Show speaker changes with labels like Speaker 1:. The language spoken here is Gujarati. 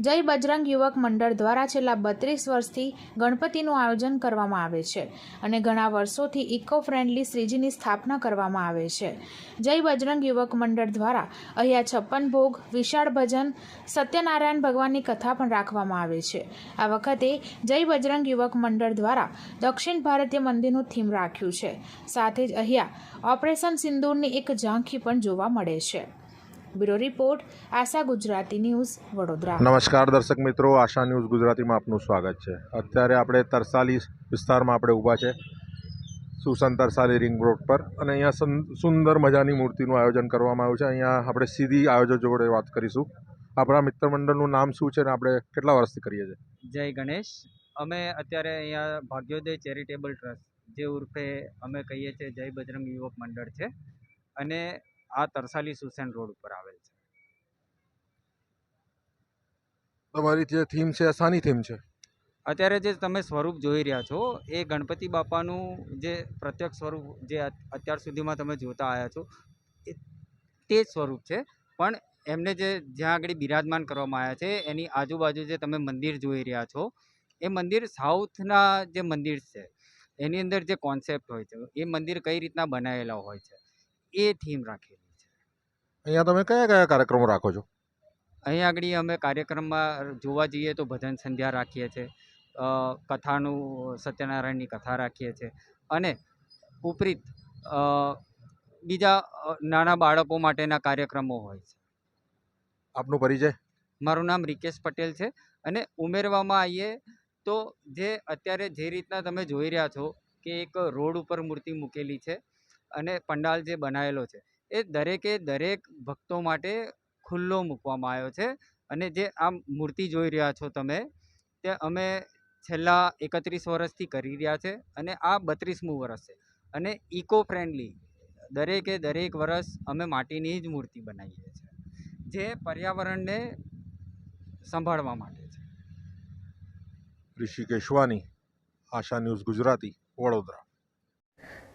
Speaker 1: જય બજરંગ યુવક મંડળ દ્વારા છેલ્લા બત્રીસ વર્ષથી ગણપતિનું આયોજન કરવામાં આવે છે અને ઘણા વર્ષોથી ઇકો ફ્રેન્ડલી શ્રીજીની સ્થાપના કરવામાં આવે છે. જય બજરંગ યુવક મંડળ દ્વારા અહીંયા છપ્પન ભોગ, વિશાળ ભજન, સત્યનારાયણ ભગવાનની કથા પણ રાખવામાં આવે છે. આ વખતે જય બજરંગ યુવક મંડળ દ્વારા દક્ષિણ ભારતીય મંદિરનું થીમ રાખ્યું છે. સાથે જ અહીંયા ઓપરેશન સિંદૂરની એક ઝાંખી પણ જોવા મળે છે. Bureau report Asha Gujarati news Vadodara.
Speaker 2: નમસ્કાર દર્શક મિત્રો આશા ન્યૂઝ ગુજરાતીમાં આપનું સ્વાગત છે. અત્યારે આપણે તરસાલી વિસ્તારમાં આપણે ઊભા છે સુસન તરસાલી રિંગ રોડ પર. અને અહીંયા સં- સુંદર મજાની મૂર્તિનું આયોજન કરવામાં આવ્યું છે. અહીંયા આપણે સીધી આયોજક જોડે વાત કરીશું. આપણા મિત્ર મંડળનું નામ શું છે ને આપણે કેટલા વર્ષથી કરીએ છીએ?
Speaker 3: જય ગણેશ. અમે અત્યારે અહીંયા ભાગ્યોદય ચેરિટેબલ ટ્રસ્ટ જે ઉર્ફે અમે કહીએ છીએ જય બજરંગ યુવક મંડળ છે. અને આ તરસાલી સુસેન રોડ ઉપર આવેલ છે
Speaker 2: તમારી જે થીમ છે શાની થીમ છે?
Speaker 3: અત્યારે જે તમે સ્વરૂપ જોઈ રહ્યા છો એ ગણપતિ બાપાનું જે પ્રત્યક્ષ સ્વરૂપ જે અત્યાર સુધીમાં તમે જોતા આવ્યા છો એ તે જ સ્વરૂપ છે. પણ એમને જે જ્યાં આગળ બિરાજમાન કરવામાં આવ્યા છે એની આજુબાજુ જે તમે મંદિર જોઈ રહ્યા છો એ મંદિર સાઉથના જે મંદિર છે એની અંદર જે કોન્સેપ્ટ હોય છે એ મંદિર કઈ રીતના બનાવેલા હોય છે એ થીમ રાખેલી છે.
Speaker 2: અહીંયા તમે કયા કયા કાર્યક્રમો રાખો છો?
Speaker 3: અહીં આગળ અમે કાર્યક્રમમાં જોવા જઈએ તો ભજન સંધ્યા રાખીએ છીએ કથાનું સત્યનારાયણની કથા રાખીએ છીએ અને ઉપરીત બીજા નાના બાળકો માટેના કાર્યક્રમો હોય છે.
Speaker 2: આપનો પરિચય?
Speaker 3: મારું નામ રિકેશ પટેલ છે અને ઉમેરવામાં આવીએ તો જે અત્યારે જે રીતના તમે જોઈ રહ્યા છો કે એક રોડ ઉપર મૂર્તિ મૂકેલી છે અને પંડાલ જે બનાવેલો છે એ દરેકે દરેક ભક્તો માટે ખુલ્લો મૂકવામાં આવ્યો છે. અને જે આ મૂર્તિ જોઈ રહ્યા છો તમે, તે અમે છેલ્લા એકત્રીસ વર્ષથી કરી રહ્યા છે અને આ બત્રીસમું વર્ષ છે. અને ઇકો ફ્રેન્ડલી દરેકે દરેક વર્ષ અમે માટીની જ મૂર્તિ બનાવીએ છીએ, જે પર્યાવરણને સંભાળવા માટે છે.
Speaker 2: ઋષિકેશવાની આશા ન્યૂઝ ગુજરાતી, વડોદરા.